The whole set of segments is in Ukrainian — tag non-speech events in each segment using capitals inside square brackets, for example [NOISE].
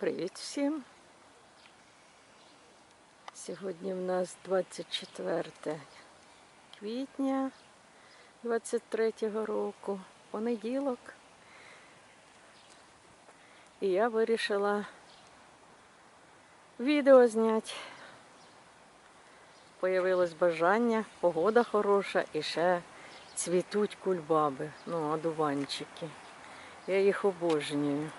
Привіт всім. Сьогодні в нас 24 квітня 23-го року, понеділок. І я вирішила відео зняти. Появилось бажання, погода хороша і ще цвітуть кульбаби, ну, одуванчики. Я їх обожнюю.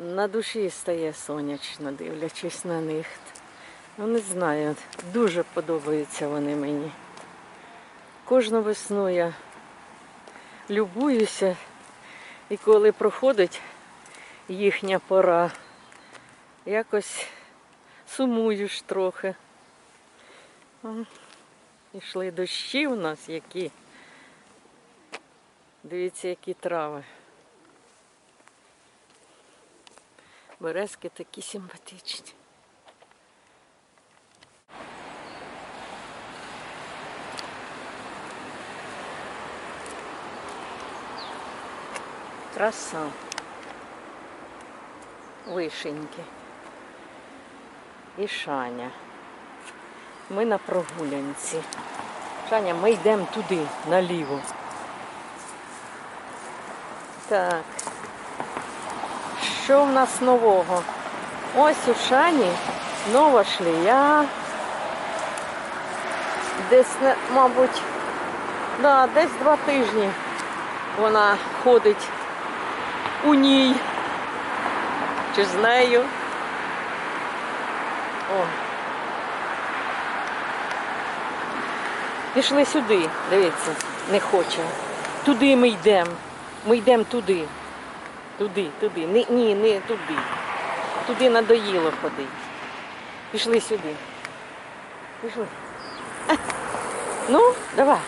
На душі стає сонячно, дивлячись на них. Ну, не знаю, дуже подобаються вони мені. Кожну весну я любуюся, і коли проходить їхня пора, якось сумуєш трохи. Ішли дощі у нас які. Дивіться, які трави. Березки такі симпатичні. Краса. Вишеньки. І Шаня. Ми на прогулянці. Шаня, ми йдемо туди, наліво. Так. Що в нас нового? Ось у Шані нова шлія. Десь, мабуть, да, десь два тижні вона ходить у ній. Чи з нею. О. Пішли сюди, дивіться, не хоче. Туди ми йдемо. Ми йдемо туди. Туди, туди. Ні, ні, не туди. Туди надоїло ходити. Пішли сюди. Пішли. [LAUGHS] Ну, давай,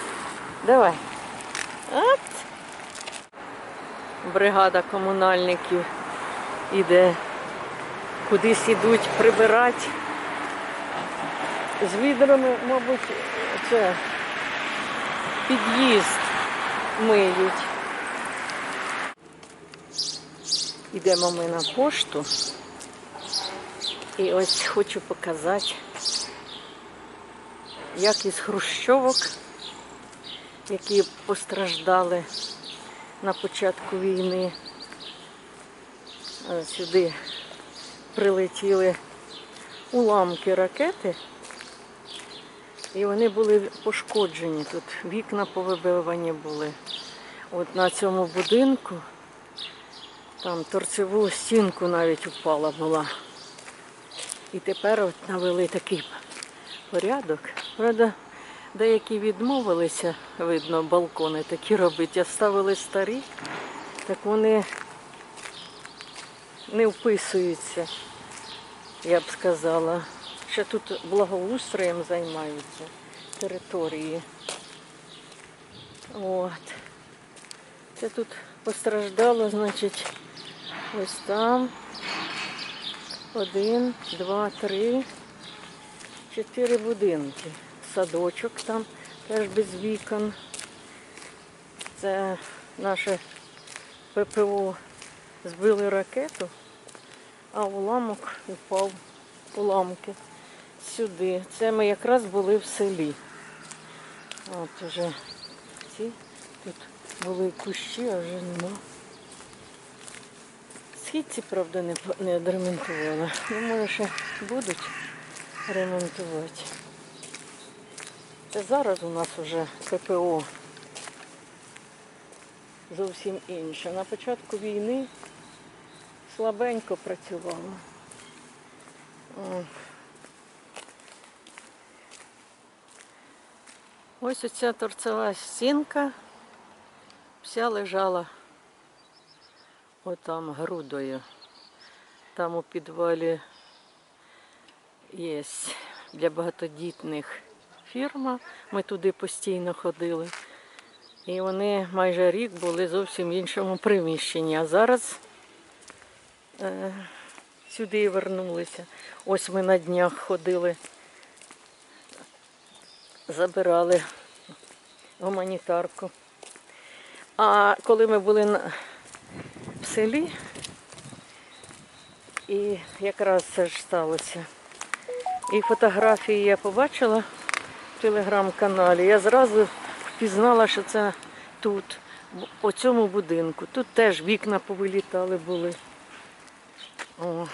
давай. От. Бригада комунальників іде. Кудись ідуть прибирати. З відрами, мабуть, це під'їзд миють. Йдемо ми на пошту. І ось хочу показати, як із хрущовок, які постраждали на початку війни, е, сюди прилетіли уламки ракети. І вони були пошкоджені. Тут вікна повибивані були. От на цьому будинку там торцеву стінку навіть упала була. І тепер от навели такий порядок. Правда, деякі відмовилися, видно, балкони такі робити, а ставили старі, так вони не вписуються, я б сказала. Ще тут благоустроєм займаються території. От. Це тут постраждало, значить, ось там. Один, два, три, чотири будинки. Садочок там теж без вікон. Це наше ППО збили ракету, а уламок упав уламки сюди. Це ми якраз були в селі. От уже ці тут були кущі, а вже нема. Східці, правда, не, не відремонтували. Ну, може, ще будуть ремонтувати. Це зараз у нас вже ППО зовсім інше. На початку війни слабенько працювало. Ось оця торцева стінка вся лежала отам грудою. Там у підвалі є для багатодітних фірма. Ми туди постійно ходили. І вони майже рік були зовсім в іншому приміщенні. А зараз е, сюди і вернулися. Ось ми на днях ходили, забирали гуманітарку. А коли ми були на, селі, І якраз це ж сталося. І фотографії я побачила в телеграм-каналі. Я зразу впізнала, що це тут, по цьому будинку. Тут теж вікна повилітали були. О.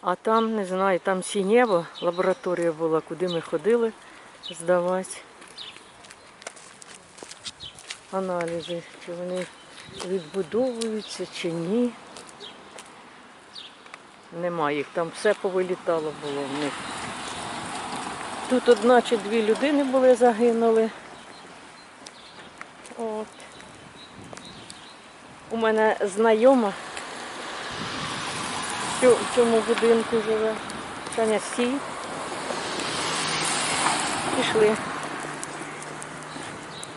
А там, не знаю, там Сінєво, лабораторія була, куди ми ходили здавати аналізи, чи вони відбудовуються, чи ні. Немає їх, там все повилітало було в них. Тут одна чи дві людини були загинули. От. У мене знайома в цьому будинку живе. Таня стій. Пішли.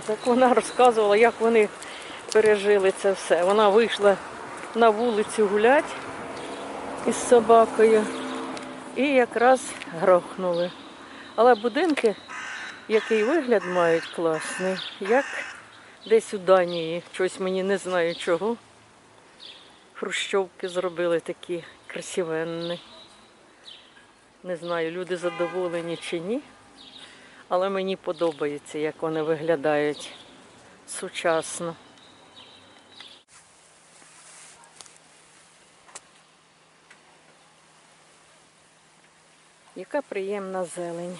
Так вона розказувала, як вони пережили це все. Вона вийшла на вулицю гуляти із собакою і якраз грохнули. Але будинки, який вигляд мають класний, як десь у Данії, щось мені не знаю чого. Хрущовки зробили такі красивенні. Не знаю, люди задоволені чи ні. Але мені подобається, як вони виглядають сучасно. Яка приємна зелень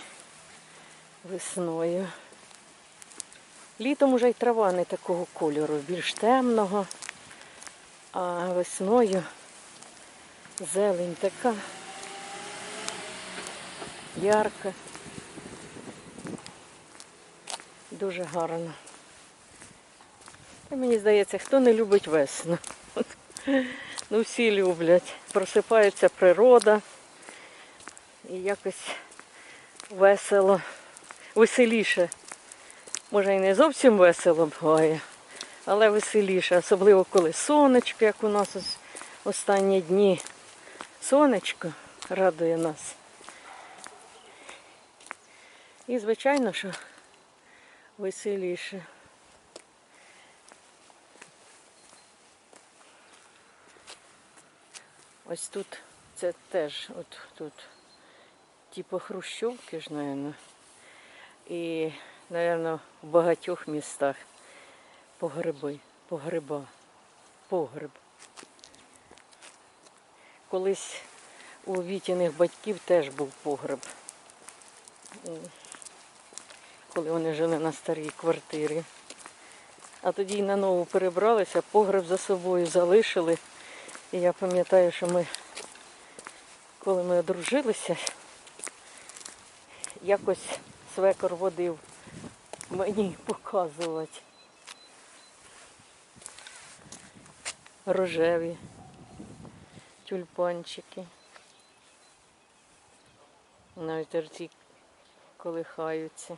весною. Літом уже й трава не такого кольору, більш темного, а весною зелень така ярка. Дуже гарно. І мені здається, хто не любить весну. [LAUGHS] Ну, всі люблять. Просипається природа. І якось весело, веселіше. Може і не зовсім весело буває, але веселіше, особливо коли сонечко, як у нас останні дні. Сонечко радує нас. І, звичайно, що веселіше. Ось тут це теж от тут типу хрущовки ж, напевно. І, напевно, в багатьох містах погреби, погреба, погреб. Колись у Вітіних батьків теж був погреб. Коли вони жили на старій квартирі. А тоді й на нову перебралися, погреб за собою залишили. І я пам'ятаю, що ми, коли ми одружилися, якось свекор водив мені показувати рожеві тюльпанчики. На вітерці колихаються.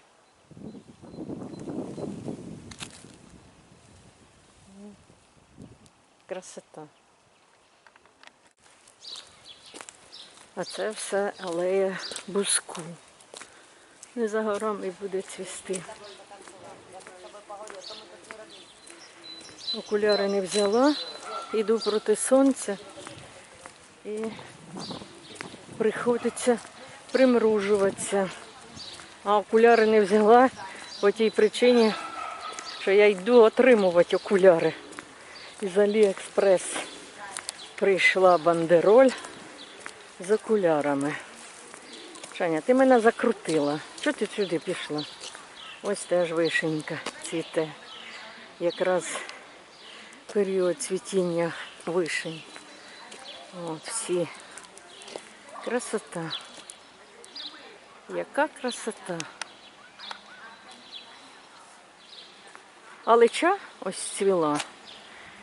Красота. А це все алея буску. Не за горами буде цвісти. Окуляри не взяла, йду проти сонця і приходиться примружуватися. А окуляри не взяла по тій причині, що я йду отримувати окуляри. Із Аліекспрес прийшла бандероль з окулярами. Шаня, ти мене закрутила. Чого ти сюди пішла? Ось теж вишенька цвіте. Якраз період цвітіння вишень. От всі. Красота. Яка красота. Алича ось цвіла.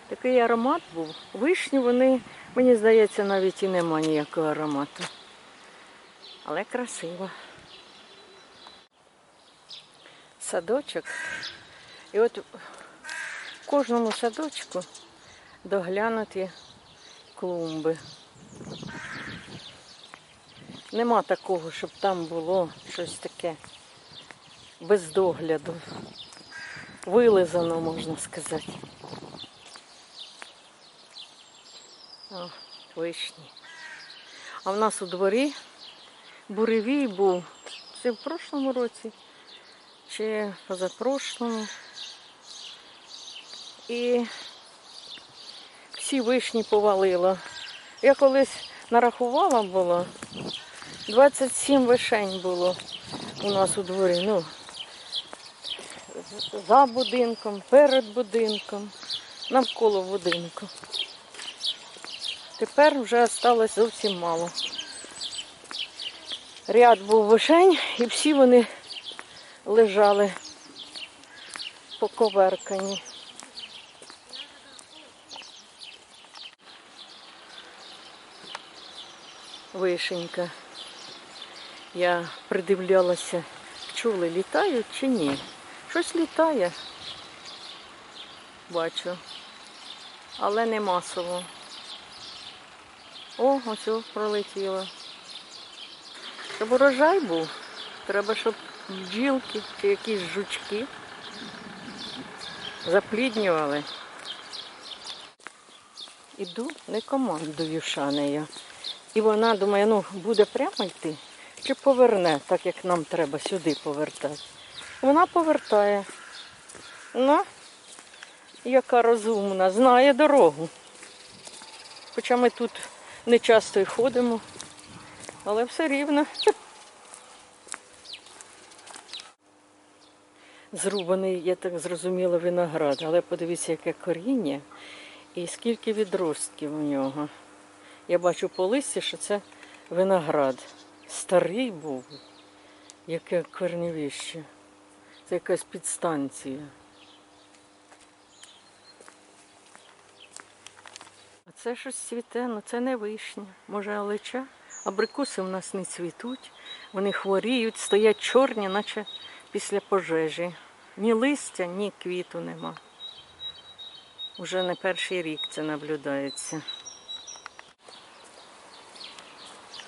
Такий аромат був. Вишні вони, мені здається, навіть і нема ніякого аромату. Але красиво. Садочок. І от в кожному садочку доглянуті клумби. Нема такого, щоб там було щось таке без догляду. Вилизано, можна сказати. О, вишні. А в нас у дворі буревій був. Це в прошлому році чи позапрошлому. І всі вишні повалило. Я колись нарахувала було, 27 вишень було у нас у дворі. Ну, за будинком, перед будинком, навколо будинку. Тепер вже осталось зовсім мало. Ряд був вишень і всі вони лежали поковеркані. Вишенька. Я придивлялася, пчоли літають чи ні. Щось літає. Бачу. Але не масово. О, ось пролетіло. Щоб урожай був, треба, щоб бджілки чи якісь жучки запліднювали. Іду, не командую шанею. І вона думає, ну буде прямо йти чи поверне, так як нам треба сюди повертати. Вона повертає. Ну, яка розумна, знає дорогу. Хоча ми тут не часто й ходимо, але все рівно. Зрубаний, я так зрозуміла, виноград, але подивіться, яке коріння і скільки відростків у нього. Я бачу по листі, що це виноград. Старий був, яке корневище. Це якась підстанція. А це щось цвіте, ну це не вишня, може алеча. Абрикоси в нас не цвітуть, вони хворіють, стоять чорні, наче після пожежі. Ні листя, ні квіту нема. Уже не перший рік це наблюдається.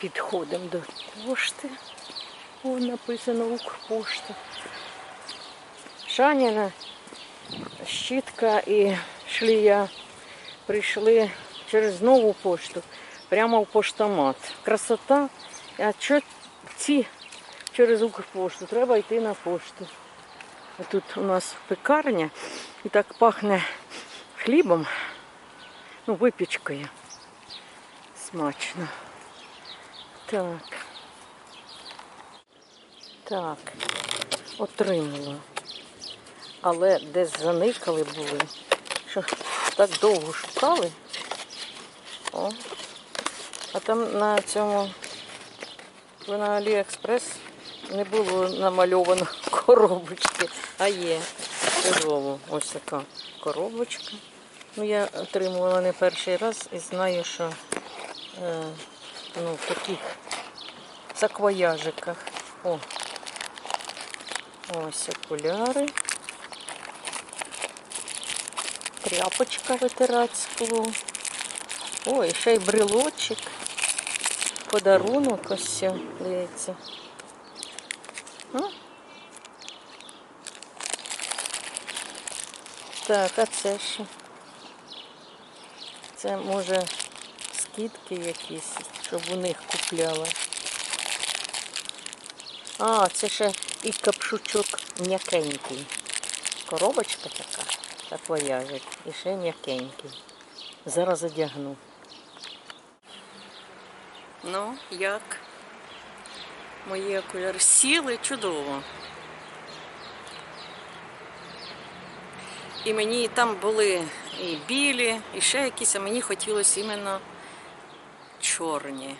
Підходимо до пошти. О, написано Укрпошта. Шаніна, щітка і шлія прийшли через нову пошту прямо в поштомат. Красота. А що ці через Укрпошту? Треба йти на пошту. Тут у нас пекарня і так пахне хлібом, ну, випічкою. Смачно. Так. Так. Отримала. Але десь заникали були. Що так довго шукали. О. А там на цьому на Аліекспрес не було намальовано [LAUGHS] коробочки, а є. Чудово. Ось така коробочка. Ну, я отримувала не перший раз і знаю, що е, ну, в таких саквояжиках. О. Ось окуляри. Тряпочка витирати скло. Ой, ще й брелочок. Подарунок ось дивіться. Ну. Так, а це що? Це може скидки якісь, щоб у них купляла. А, це ще і капшучок м'якенький. Коробочка така, так вояжить. І ще м'якенький. Зараз одягну. Ну, як? Мої окуляри сіли чудово. І мені там були і білі, і ще якісь, а мені хотілося іменно чорні.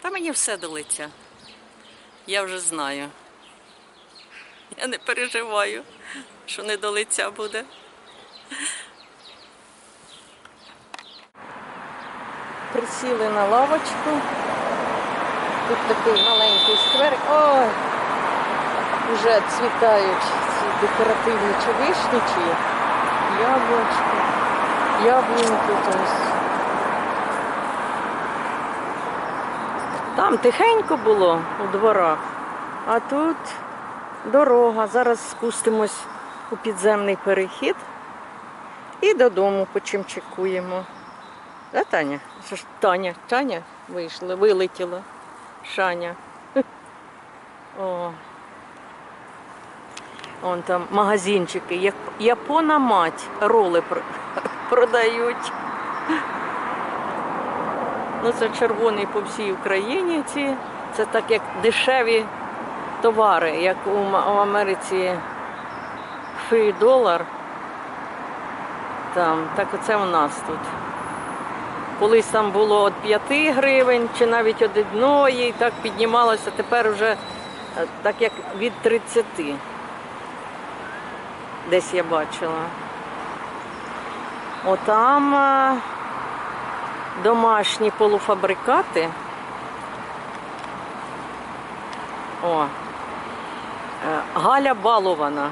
Та мені все до лиця. Я вже знаю. Я не переживаю, що не до лиця буде. Присіли на лавочку. Тут такий маленький скверик. Ой! Вже цвітають ці декоративні чи яблучки, яблуньки. Ось. Там тихенько було у дворах, а тут дорога. Зараз спустимось у підземний перехід І додому почимчикуємо. Да, Таня? Що ж, Таня, Таня вийшла, вилетіла. Шаня. [LAUGHS] О. Вон там магазинчики. Япона мать роли [LAUGHS] продають. Ну, це червоний по всій Україні. Ці. Це так як дешеві товари, як у, Америці фрі долар. Там, так оце у нас тут. Колись там було від 5 гривень чи навіть від одної, і так піднімалося, тепер вже е, так як від 30. Десь я бачила. Отам е, домашні полуфабрикати. О, е, Галя балована.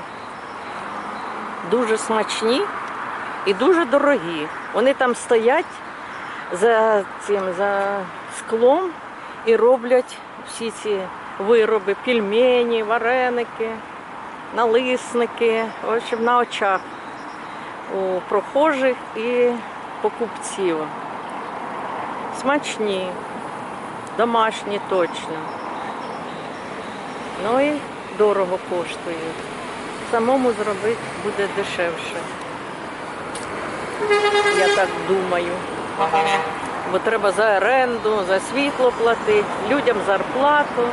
Дуже смачні і дуже дорогі. Вони там стоять за цим за склом і роблять всі ці вироби, пельмені, вареники, налисники, в общем, на очах у прохожих і покупців. Смачні, домашні точно. Ну і дорого коштують. Самому зробити буде дешевше. Я так думаю. Бо треба за оренду, за світло платити, людям зарплату.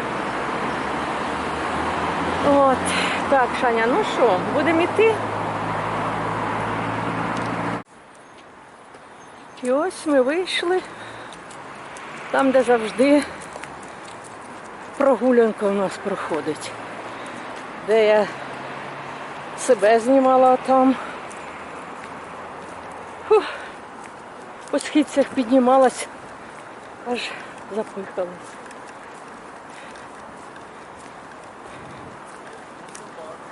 От. Так, Шаня, ну що, будемо йти? І ось ми вийшли. Там, де завжди прогулянка у нас проходить. Де я себе знімала там. По східцях піднімалась, аж запихалась.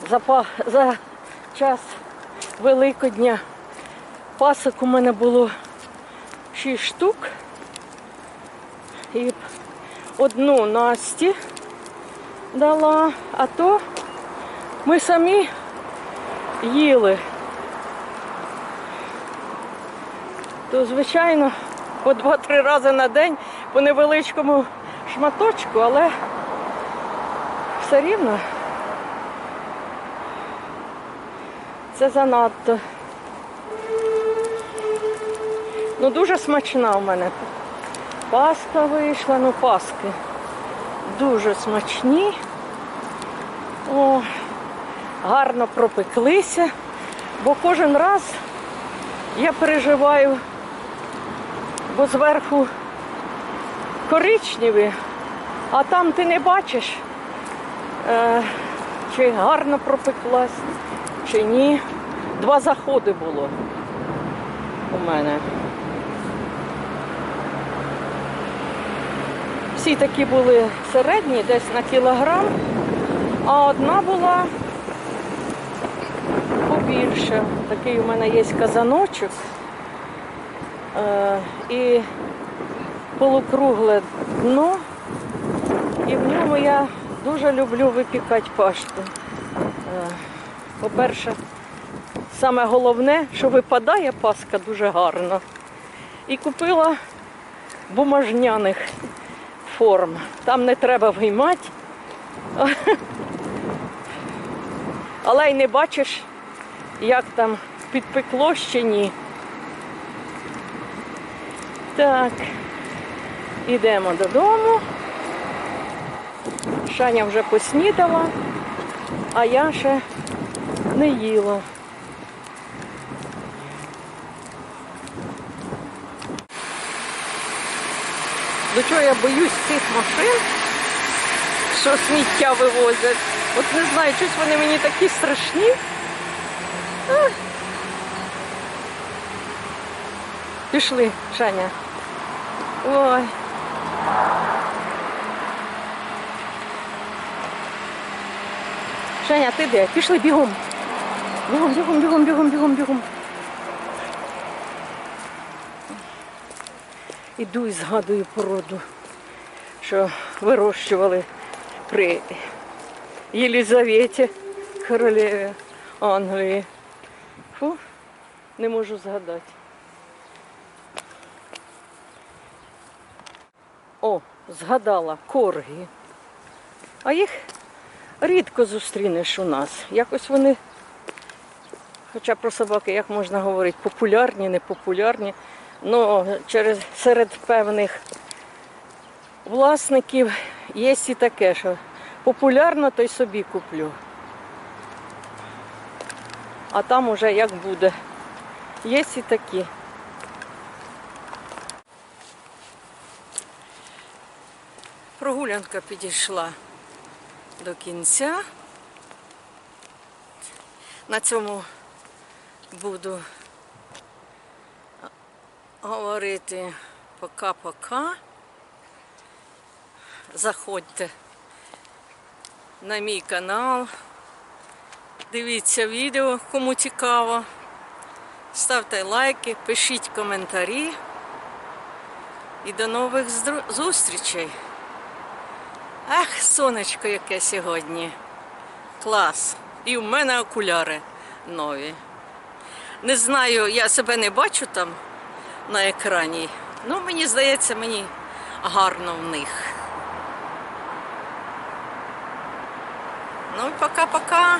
За, за час Великодня пасок у мене було 6 штук. І одну Насті дала, а то ми самі їли. То звичайно по 2-3 рази на день по невеличкому шматочку, але все рівно це занадто. Ну дуже смачна у мене. Паска вийшла, ну паски. Дуже смачні. О, гарно пропеклися, бо кожен раз я переживаю бо зверху коричневі, а там ти не бачиш, е, чи гарно пропеклась, чи ні. Два заходи було у мене. Всі такі були середні, десь на кілограм, а одна була побільше. Такий у мене є казаночок. Е, і полукругле дно. І в ньому я дуже люблю випікати пашту. Е, По-перше, саме головне, що випадає паска дуже гарно. І купила бумажняних форм. Там не треба виймати. Але й не бачиш, як там підпекло ще ні. Так, ідемо додому. Шаня вже поснідала, а я ще не їла. До чого я боюсь цих машин, що сміття вивозять. От не знаю, щось вони мені такі страшні. А. Пішли, Шаня. Ой. Женя, ти де? Пішли бігом. Бігом, бігом, бігом, бігом, бігом, бігом. Іду і згадую породу, що вирощували при Єлизаветі, королеві Англії. Фу. Не можу згадати. О, згадала корги. А їх рідко зустрінеш у нас. Якось вони, хоча про собаки, як можна говорити, популярні, непопулярні. Ну, через серед певних власників є і таке, що популярно, то й собі куплю. А там уже як буде. Є і такі. Прогулянка підійшла до кінця. На цьому буду говорити пока-пока. Заходьте на мій канал, дивіться відео, кому цікаво. Ставте лайки, пишіть коментарі. І до нових зустрічей. Ах, сонечко яке сьогодні. Клас. І в мене окуляри нові. Не знаю, я себе не бачу там на екрані. Ну, мені здається, мені гарно в них. Ну, пока-пока.